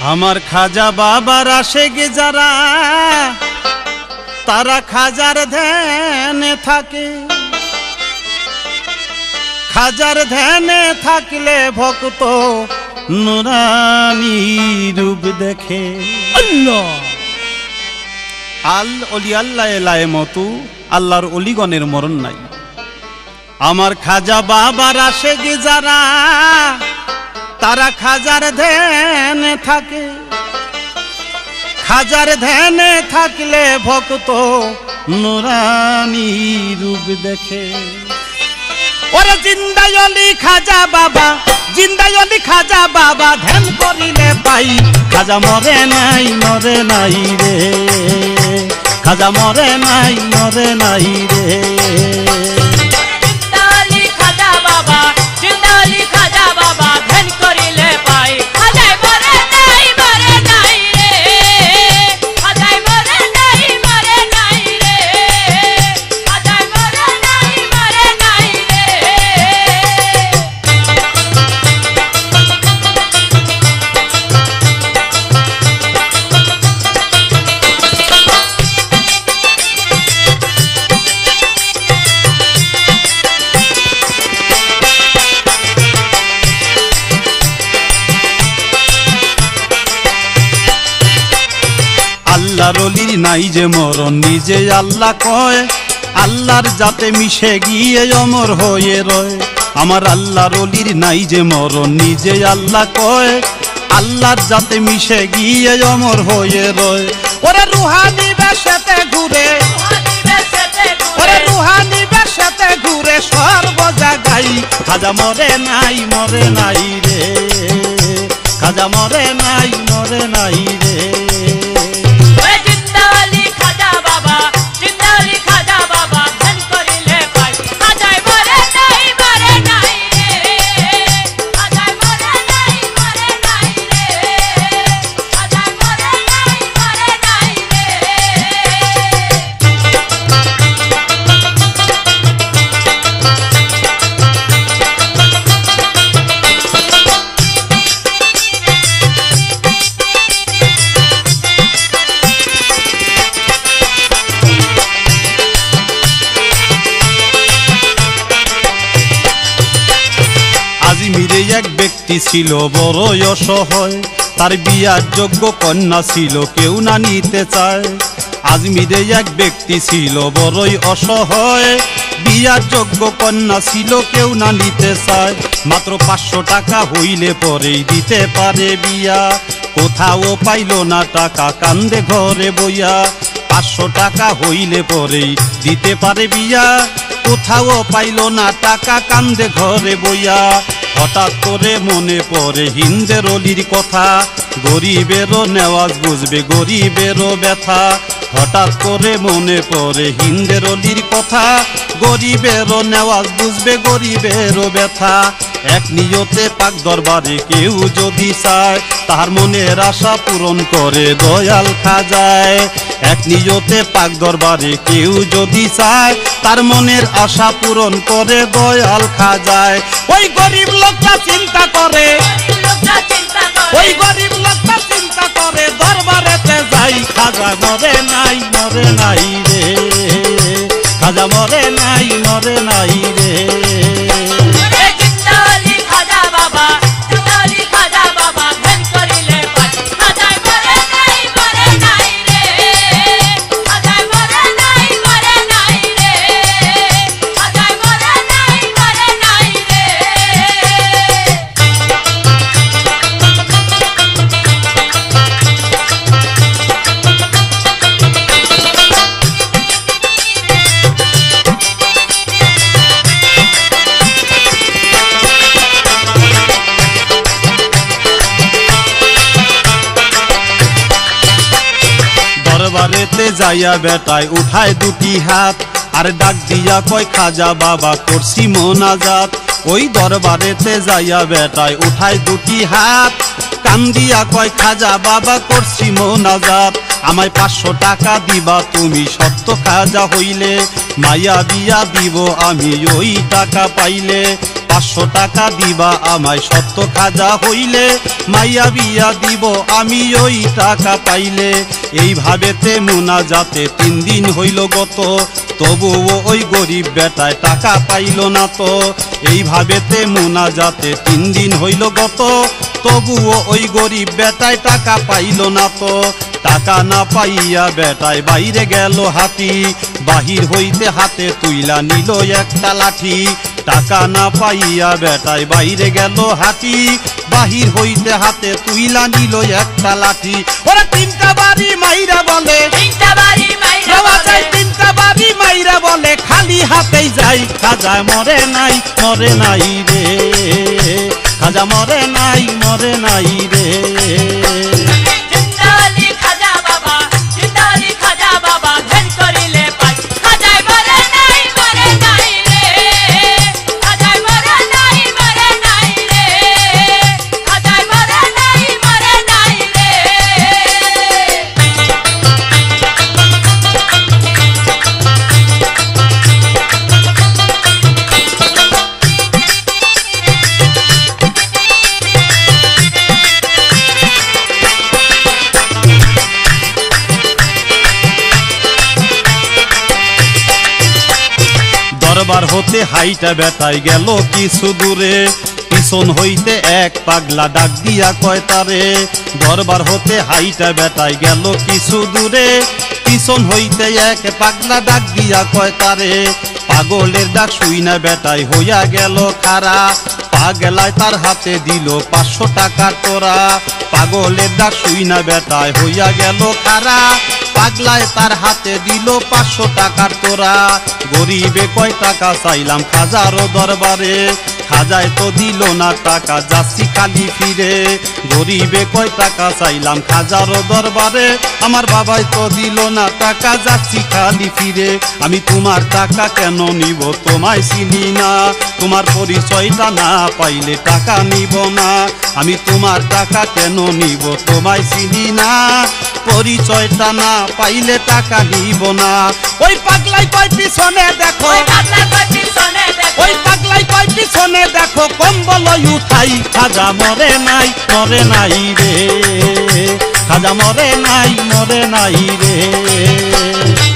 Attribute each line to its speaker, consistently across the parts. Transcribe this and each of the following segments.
Speaker 1: আমার খাজা বাবার আসে গে যারা তারা খাজার ধ্যানে থাকে। খাজার ধ্যানে থাকলে ভক্ত নুরানি রূপ দেখে।
Speaker 2: আল্লাহ।
Speaker 1: আল অলি আল্লাহ এলায় মতু আল্লাহর অলিগণের মরণ নাই। আমার খাজা বাবার আসে গে যারা তারা খাজার ধ্যানে থাকে। খাজার ধ্যানে থাকলে ভক্ত নুরানি রূপ দেখে। ওরে জিন্দাই অলি খাজা বাবা জিন্দাই অলি খাজা বাবা, ধ্যান করিলে পাই। খাজা মরে নাই মরে নাই রে। খাজা মরে নাই মরে নাই রে।
Speaker 2: নাই
Speaker 1: যে মরণ নিজে আল্লাহ কয়। আল্লাহর যাতে মিশে গিয়ে অমর হয়ে রয়। আমার আল্লাহর অলির নাই যে মরণ নিজে আল্লাহ কয়। আল্লাহর যাতে মিশে গিয়ে অমর হয়ে রয়। ওরে রুহানি বেশাতে ঘুরে। খাজা মরে নাই মরে নাই রে। খাজা মরে নাই মরে নাই রে। ছিল বড় অসহায়। তার বিয়ার যোগ্য কন্যা ছিল, কেউ না নিতে চায়। আজমিরে এক ব্যক্তি ছিল বড়ই অসহায়। বিয়ার যোগ্য কন্যা ছিল, কেউ না নিতে চায়। মাত্র পাঁচশো টাকা হইলে পরেই দিতে পারে বিয়া। কোথাও পাইল না টাকা, কান্দে ঘরে বইয়া। পাঁচশো টাকা হইলে পরেই দিতে পারে বিয়া। কোথাও পাইল না টাকা, কান্দে ঘরে বইয়া। হঠাৎ করে মনে পড়ে হিন্দের অলির কথা। গরিবেরও নেওয়াজ বুঝবে, গরিবেরও ব্যথা। হঠাৎ করে মনে পড়ে হিন্দের অলির কথা। গরিবেরও নেওয়াজ বুঝবে, গরিবেরও ব্যথা। এক নিয়তে পাক দরবারে কেউ যদি চায় তার মনের আশা পূরণ করে দয়াল খাজায়। এক নিয়তে পাক দরবারে কেউ যদি চায়, তার মনের আশা পূরণ করে দয়াল খাজায়। ওই গরিব লোকটা চিন্তা করে, ওই গরিব লোকটা চিন্তা করে, দরবারেতে যাই, খাজা মরে নাই মরে নাই রে। খাজা মরে যাইয়া বেটায় উঠায় দুটি হাত, আর ডাক দিয়া কয়, খাজা বাবা, করছি মোনাজাত। ওই দরবারেতে যাইয়া বেটায় উঠায় দুটি হাত কান্দিয়া কয়, খাজা বাবা, করছি মোনাজাত। আমায় পাঁচশো টাকা দিবা, তুমি সত্য খাজা হইলে। মায়া বিয়া দিব আমি ওই টাকা পাইলে। পাঁচশো টাকা দিবা আমায় সত্য খাজা হইলে, মাইয়া বিয়া দিব আমি ওই টাকা পাইলে। এইভাবেতে মুনা যাতে তিন দিন হইল গত, তবুও ওই গরিব বেটায় টাকা পাইল না তো। এইভাবেতে মুনা যাতে তিন দিন হইল গত, তবুও ওই গরিব বেটায় টাকা পাইল না তো। টাকা না পাইয়া বেটায় বাইরে গেল হাতি, বাহির হইতে হাতে তুইলা নিল একটা লাঠি। টাকা না পাইয়া বেটায় বাইরে গেল হাতি বাহির হইতে হাতে তুইলা নিল একটা লাঠি। ওরা তিনটা বাড়ি মাইরা বলে
Speaker 2: তিনটা বাড়ি
Speaker 1: তিনটা বাড়ি মাইরা বলে খালি হাতেই যাই খাজা মরে নাই মরে নাই রে। খাজা মরে নাই মরে নাই রে। দরবার হতে হাইটা বেটাই গেল কিছু দূরে। পিছন হইতে এক পাগলা ডাক দিয়া কয়, তারে, দরবার হতে হাইটা বেটাই গেল কিছু দূরে। পিছন হইতে এক পাগলা ডাক দিয়া কয়, তারে, পাগলের ডাক শুই না বেটাই হইয়া গেল খারা। পাগলায় তার হাতে দিল পাঁচশো টাকা তোরা। পাগলের ডাক শুই না বেটায় হইয়া গেল খারা। পাগলায় তার হাতে দিল পাঁচশো টাকার তোরা। গরিবে কয় টাকা চাইলাম খাজারও দরবারে। খাজায় তো দিল না টাকা, যাচ্ছি খালি ফিরে। গরিবে কয় টাকা চাইলাম খাজারও দরবারে। আমার বাবাই তো দিল না টাকা, যাচ্ছি খালি ফিরে। আমি তোমার টাকা কেন নিব, তোমায় চিনি না। তোমার পরিচয়টা না পাইলে টাকা নিব না। আমি তোমার টাকা কেন নিব, তোমায় চিনি না। পরিচয়টা না পাইলে টাকা নিব না। ওই পাগলাই কয় পিছনে দেখো।
Speaker 2: ওই পাগলা কই পিছনে দেখো।
Speaker 1: ওই পাগলাই কয় পিছনে দেখো। কম্বল উঠাই খাজা মরে নাই মরে নাই রে। খাজা মরে নাই মরে নাই রে।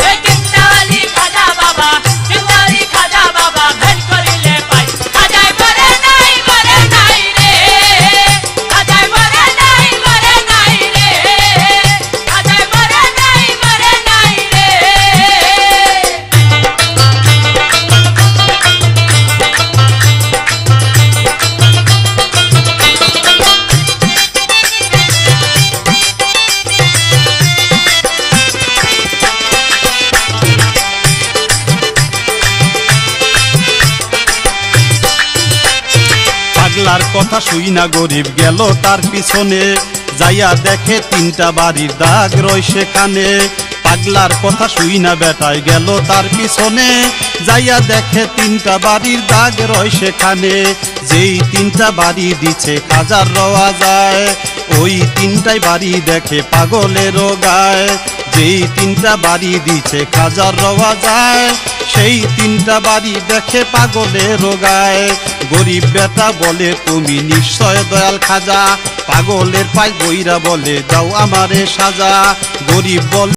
Speaker 1: শুই না গরিব গেল তার পিছনে। যাইয়া দেখে তিনটা বাড়ির দাগ রয় সেখানে। পাগলার কথা শুই না বেটায় গেল তার পিছনে। যাইয়া দেখে তিনটা বাড়ির দাগ রয় সেখানে। যেই তিনটা বাড়ি দিছে খাজার রওয়া যায়। ওই তিনটাই বাড়ি দেখে পাগলেরও গায় যেই তিনটা বাড়ি দিছে খাজার রওয়া যায়। সেই তিনটা বাড়ি দেখে পাগলে রোগায় গরিব বেটা বলে, তুমি নিশ্চয় দয়াল খাজা। পাগলের পাই বইরা বলে, দাও আমারে সাজা। গরিব বলে